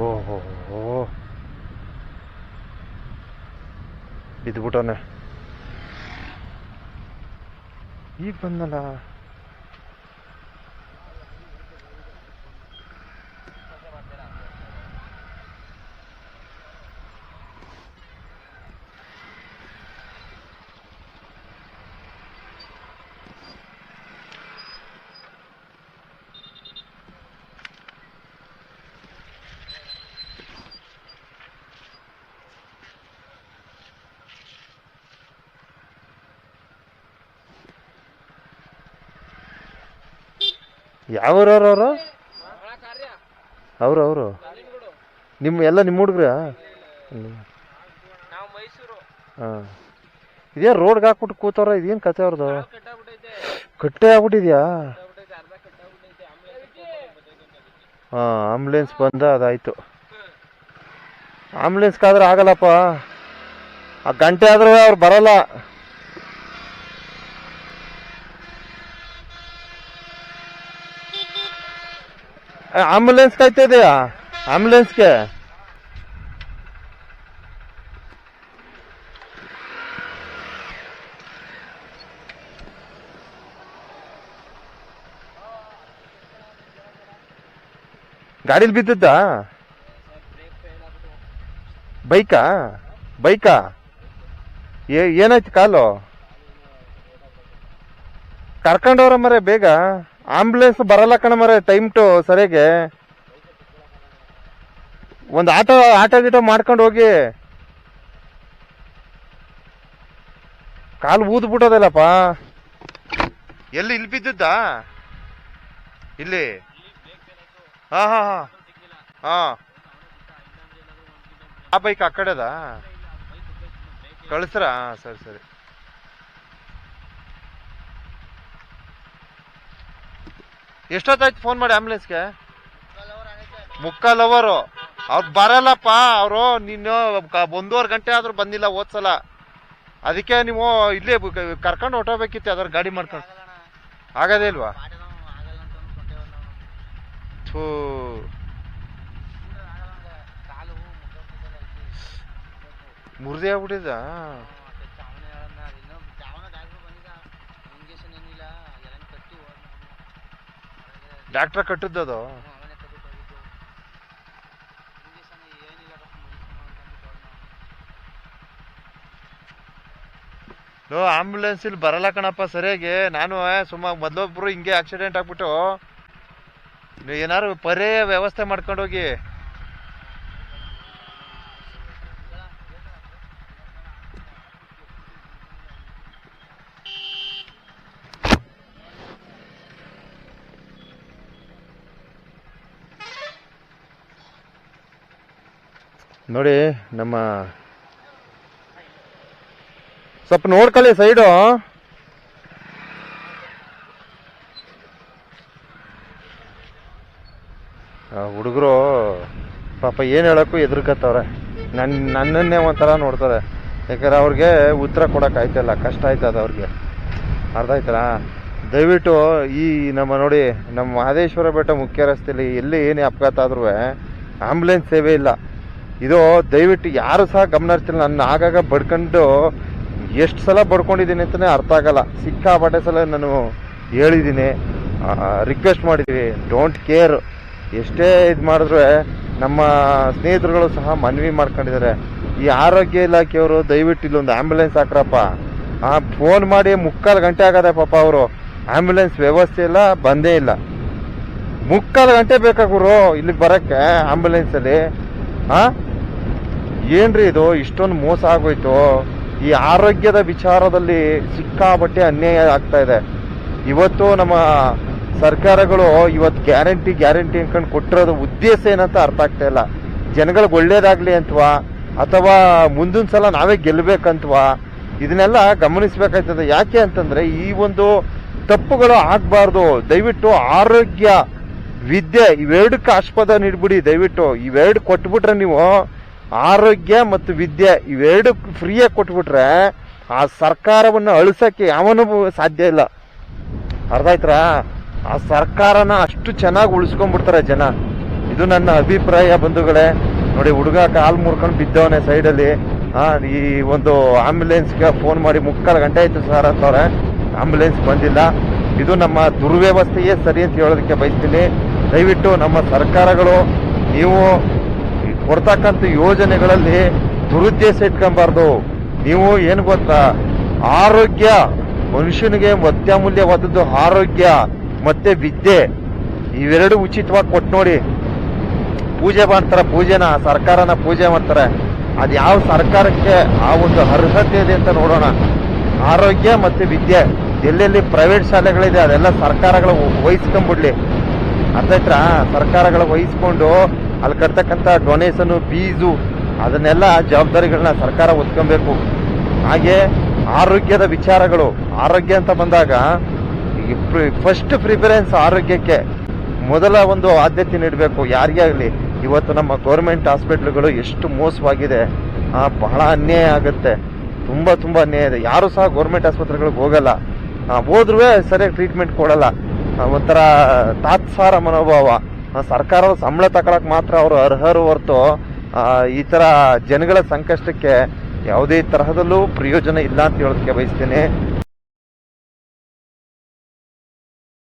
ಓಹೋ ಬಿದ್ದುಬಿಟ್ಟವನೆ ಈಗ ಬಂದಲ್ಲ ಯಾವ್ರವ್ರು ಅವರು ಅವ್ರು. ಅವರು ನಿಮ್ಮ ಎಲ್ಲ ನಿಮ್ಮ ಹುಡುಗ್ರ? ಹಾಂ. ಇದೇ ರೋಡ್ಗೆ ಹಾಕ್ಬಿಟ್ಟು ಕೂತವ್ರ ಇದೇನು ಕತೆ ಅವ್ರದ್ದು ಕಟ್ಟೆ ಆಗ್ಬಿಟ್ಟಿದ್ಯಾ? ಹಾಂ ಆಂಬುಲೆನ್ಸ್ ಬಂದ ಅದಾಯ್ತು. ಆಂಬುಲೆನ್ಸ್ಗಾದ್ರೆ ಆಗಲ್ಲಪ್ಪ. ಆ ಗಂಟೆ ಆದ್ರೂ ಅವ್ರು ಬರಲ್ಲ. ಆಂಬುಲೆನ್ಸ್ ಕಾಯ್ತಾ ಇದೆಯಾ? ಆಂಬುಲೆನ್ಸ್ಗೆ ಗಾಡೀಲಿ ಬಿದ್ದದ್ದಾ? ಬೈಕಾ? ಬೈಕಾ? ಏ ಏನಾಯ್ತು ಕಾಲು? ಕರ್ಕೊಂಡವ್ರ ಮರೆ ಬೇಗ? ಆಂಬುಲೆನ್ಸ್ ಬರಲ್ಲ ಕಣ ಟೈಮ್ ಟು ಸರಿಯಾಗಿ. ಒಂದು ಆಟೋ ಆಟೋ ಗೀಟೋ ಮಾಡ್ಕೊಂಡು ಹೋಗಿ. ಕಾಲು ಊದ್ ಬಿಟ್ಟೋದಲ್ಲಪ್ಪ. ಎಲ್ಲಿ, ಇಲ್ಲಿ ಬಿದ್ದಿದ್ದಾ? ಇಲ್ಲಿ. ಹಾ ಹಾ ಹಾ. ಹಾ. ಆ ಬೈಕ್ ಆ ಕಡೆದಾ? ಕಳಿಸ್ರ? ಸರಿ ಸರಿ. ಎಷ್ಟೊತ್ತಾಯ್ತು ಫೋನ್ ಮಾಡಿ ಆಂಬುಲೆನ್ಸ್ಗೆ ಮುಕ್ಕಾಲ್ ಅವರು ಅವ್ರು ಬರಲ್ಲಪ್ಪ, ಅವರು ನೀನು ಒಂದೂವರೆ ಗಂಟೆ ಆದರೂ ಬಂದಿಲ್ಲ ಓದ್ಸಲ ಅದಕ್ಕೆ ನೀವು ಇಲ್ಲೇ ಕರ್ಕೊಂಡು ಹೊಟ್ಟೋಗ್ಬೇಕಿತ್ತು ಯಾವ್ದಾರು ಗಾಡಿ ಮಾಡ್ಕೊಂಡು. ಆಗದೇ ಇಲ್ವಾ? ಥೂ. ಮುರಿದೇ ಆಗ್ಬಿಟ್ಟಿದ ಡಾಕ್ಟ್ರ ಕಟ್ಟಿದ್ದದು ನೋ ಆಂಬುಲೆನ್ಸ್ ಇಲ್ಲಿ ಬರಲ್ಲ ಕಣಪ್ಪ ಸರಿಯಾಗಿ. ನಾನು ಸುಮ್ಮ ಮೊದ್ಲೊಬ್ರು ಹಿಂಗೆ ಆಕ್ಸಿಡೆಂಟ್ ಆಗ್ಬಿಟ್ಟು. ನೀವು ಏನಾರು ಪರ್ಯಾಯ ವ್ಯವಸ್ಥೆ ಮಾಡ್ಕೊಂಡು ಹೋಗಿ ನೋಡಿ, ನಮ್ಮ ಸ್ವಲ್ಪ ನೋಡ್ಕೊಳ್ಳಿ ಸೈಡು. ಹುಡುಗರು ಪಾಪ ಏನು ಹೇಳೋಕ್ಕೂ ಎದುರ್ಕತ್ತವ್ರೆ ನನ್ನ ನನ್ನನ್ನೇ ಒಂಥರ ನೋಡ್ತಾರೆ. ಯಾಕಂದ್ರೆ ಅವ್ರಿಗೆ ಉತ್ತರ ಕೊಡಕ್ಕೆ ಆಯ್ತಲ್ಲ, ಕಷ್ಟ ಆಯ್ತದ ಅವ್ರಿಗೆ. ಅರ್ಧ ಆಯ್ತಲ್ಲ? ದಯವಿಟ್ಟು ಈ ನಮ್ಮ ನೋಡಿ, ನಮ್ಮ ಮಹದೇಶ್ವರ ಬೆಟ್ಟ ಮುಖ್ಯ ರಸ್ತೆಯಲ್ಲಿ ಎಲ್ಲಿ ಏನೇ ಅಪಘಾತ ಆದ್ರೂ ಆಂಬುಲೆನ್ಸ್ ಸೇವೆ ಇಲ್ಲ. ಇದು ದಯವಿಟ್ಟು ಯಾರು ಸಹ ಗಮನ ಹರಿಸ್ತಿಲ್ಲ ನನ್ನ ಆಗಾಗ ಬಡ್ಕೊಂಡು ಎಷ್ಟು ಸಲ ಬಡ್ಕೊಂಡಿದ್ದೀನಿ ಅಂತಲೇ ಅರ್ಥ ಆಗಲ್ಲ. ಸಿಕ್ಕಾಪಟ್ಟೆ ಸಲ ನಾನು ಹೇಳಿದ್ದೀನಿ. ರಿಕ್ವೆಸ್ಟ್ ಮಾಡಿದ್ದೀವಿ. ಡೋಂಟ್ ಕೇರ್ ಎಷ್ಟೇ ಇದು ಮಾಡಿದ್ರು ನಮ್ಮ ಸ್ನೇಹಿತರುಗಳು ಸಹ ಮನವಿ ಮಾಡ್ಕೊಂಡಿದ್ದಾರೆ. ಈ ಆರೋಗ್ಯ ಇಲಾಖೆಯವರು ದಯವಿಟ್ಟು ಇಲ್ಲೊಂದು ಆಂಬ್ಯುಲೆನ್ಸ್ ಹಾಕ್ರಪ್ಪ. ಆ ಫೋನ್ ಮಾಡಿ ಮುಕ್ಕಾಲು ಗಂಟೆ ಆಗದೆ ಪಾಪ ಅವರು. ಆಂಬ್ಯುಲೆನ್ಸ್ ವ್ಯವಸ್ಥೆ ಇಲ್ಲ, ಬಂದೇ ಇಲ್ಲ. ಮುಕ್ಕಾಲು ಗಂಟೆ ಬೇಕಾ ಗುರು ಇಲ್ಲಿಗೆ ಬರಕ್ಕೆ ಆಂಬ್ಯುಲೆನ್ಸ್ ಹಾಂ ಹಾ ಏನ್ರಿ ಇದು? ಇಷ್ಟೊಂದು ಮೋಸ ಆಗೋಯ್ತು. ಈ ಆರೋಗ್ಯದ ವಿಚಾರದಲ್ಲಿ ಸಿಕ್ಕಾಪಟ್ಟೆ ಅನ್ಯಾಯ ಆಗ್ತಾ ಇದೆ. ಇವತ್ತು ನಮ್ಮ ಸರ್ಕಾರಗಳು ಇವತ್ತು ಗ್ಯಾರಂಟಿ ಗ್ಯಾರಂಟಿ ಅನ್ಕೊಂಡು ಕೊಟ್ಟಿರೋದು ಉದ್ದೇಶ ಏನಂತ ಅರ್ಥ ಆಗ್ತಾ ಇಲ್ಲ. ಜನಗಳಿಗೆ ಒಳ್ಳೇದಾಗ್ಲಿ ಅಂತವಾ? ಅಥವಾ ಮುಂದಿನ ಸಲ ನಾವೇ ಗೆಲ್ಬೇಕಂತವಾ? ಇದನ್ನೆಲ್ಲ ಗಮನಿಸಬೇಕಾಯ್ತದೆ. ಯಾಕೆ ಅಂತಂದ್ರೆ ಈ ಒಂದು ತಪ್ಪುಗಳು ಆಗಬಾರ್ದು. ದಯವಿಟ್ಟು ಆರೋಗ್ಯ, ವಿದ್ಯೆ ಇವೆರಡಕ್ಕೆ ಆಸ್ಪದ ನೀಡ್ಬಿಡಿ ದಯವಿಟ್ಟು. ಇವೆರಡು ಕೊಟ್ಬಿಟ್ರೆ ನೀವು ಆರೋಗ್ಯ ಮತ್ತು ವಿದ್ಯೆ ಇವೆರಡು ಫ್ರೀಯಾಗಿ ಕೊಟ್ಬಿಟ್ರೆ ಆ ಸರ್ಕಾರವನ್ನು ಅಳಿಸೋಕ್ಕೆ ಯಾವನೂ ಸಾಧ್ಯ ಇಲ್ಲ. ಅರ್ಥ ಆಯ್ತರಾ ಆ ಸರ್ಕಾರನ ಅಷ್ಟು ಚೆನ್ನಾಗಿ ಉಳಿಸ್ಕೊಂಡ್ಬಿಡ್ತಾರೆ ಜನ. ಇದು ನನ್ನ ಅಭಿಪ್ರಾಯ ಬಂಧುಗಳೇ. ನೋಡಿ, ಹುಡುಗ ಕಾಲು ಮುರ್ಕೊಂಡು ಬಿದ್ದವನೆ ಸೈಡಲ್ಲಿ. ಹಾಂ ಈ ಒಂದು ಆಂಬ್ಯುಲೆನ್ಸ್ಗೆ ಫೋನ್ ಮಾಡಿ ಮುಕ್ಕಾಲು ಗಂಟೆ ಆಯಿತು ಸರ್ ಅಂತವ್ರೆ. ಆಂಬ್ಯುಲೆನ್ಸ್ ಬಂದಿಲ್ಲ. ಇದು ನಮ್ಮ ದುರ್ವ್ಯವಸ್ಥೆಯೇ ಸರಿ ಅಂತ ಹೇಳೋದಕ್ಕೆ ಬಯಸ್ತೀನಿ. ದಯವಿಟ್ಟು ನಮ್ಮ ಸರ್ಕಾರಗಳು, ನೀವು ಕೊಡ್ತಕ್ಕಂಥ ಯೋಜನೆಗಳಲ್ಲಿ ದುರುದ್ದೇಶ ಇಟ್ಕೊಬಾರ್ದು. ನೀವು ಏನು ಗೊತ್ತಾ? ಆರೋಗ್ಯ, ಮನುಷ್ಯನಿಗೆ ಅತ್ಯಮೂಲ್ಯವಾದದ್ದು ಆರೋಗ್ಯ, ಮತ್ತೆ ವಿದ್ಯೆ. ಇವೆರಡು ಉಚಿತವಾಗಿ ಕೊಟ್ಟು ನೋಡಿ. ಪೂಜೆ ಮಾಡ್ತಾರೆ, ಪೂಜೆನ, ಸರ್ಕಾರನ ಪೂಜೆ ಮಾಡ್ತಾರೆ. ಅದು ಯಾವ ಸರ್ಕಾರಕ್ಕೆ ಆ ಒಂದು ಅರ್ಹತೆ ಇದೆ ಅಂತ ನೋಡೋಣ. ಆರೋಗ್ಯ ಮತ್ತು ವಿದ್ಯೆ ಎಲ್ಲೆಲ್ಲಿ ಪ್ರೈವೇಟ್ ಶಾಲೆಗಳಿದೆ, ಅದೆಲ್ಲ ಸರ್ಕಾರಗಳು ವಹಿಸ್ಕೊಂಬಿಡ್ಲಿ ಅರ್ಥ ಆಯ್ತಾ ಸರ್ಕಾರಗಳು ವಹಿಸ್ಕೊಂಡು ಅಲ್ಲಿ ಕಟ್ತಕ್ಕಂಥ ಡೊನೇಷನು ಫೀಸು ಅದನ್ನೆಲ್ಲ ಜವಾಬ್ದಾರಿಗಳನ್ನ ಸರ್ಕಾರ ಒತ್ಕೊಬೇಕು ಹಾಗೆ ಆರೋಗ್ಯದ ವಿಚಾರಗಳು, ಆರೋಗ್ಯ ಅಂತ ಬಂದಾಗ ಫಸ್ಟ್ ಪ್ರಿಫರೆನ್ಸ್ ಆರೋಗ್ಯಕ್ಕೆ ಮೊದಲ ಒಂದು ಆದ್ಯತೆ ನೀಡಬೇಕು. ಯಾರಿಗೇ ಆಗಲಿ? ಇವತ್ತು ನಮ್ಮ ಗೌರ್ಮೆಂಟ್ ಹಾಸ್ಪಿಟ್ಲ್ಗಳು ಎಷ್ಟು ಮೋಸವಾಗಿದೆ. ಬಹಳ ಅನ್ಯಾಯ ಆಗುತ್ತೆ. ತುಂಬ ತುಂಬ ಅನ್ಯಾಯ ಇದೆ. ಯಾರು ಸಹ ಗೌರ್ಮೆಂಟ್ ಆಸ್ಪತ್ರೆಗಳಿಗೆ ಹೋಗಲ್ಲ. ಹೋದ್ರೂ ಸರಿಯಾಗಿ ಟ್ರೀಟ್ಮೆಂಟ್ ಕೊಡಲ್ಲ. ಒಂಥರ ತಾತ್ಸಾರ ಮನೋಭಾವ. ಸರ್ಕಾರದ ಸಂಬಳ ತಗೊಳಕ್ ಮಾತ್ರ ಅವರು ಅರ್ಹರು ಹೊರತು ಈ ತರ ಜನಗಳ ಸಂಕಷ್ಟಕ್ಕೆ ಯಾವುದೇ ತರಹದಲ್ಲೂ ಪ್ರಯೋಜನ ಇಲ್ಲ ಅಂತ ಹೇಳೋದಕ್ಕೆ ಬಯಸ್ತೇನೆ.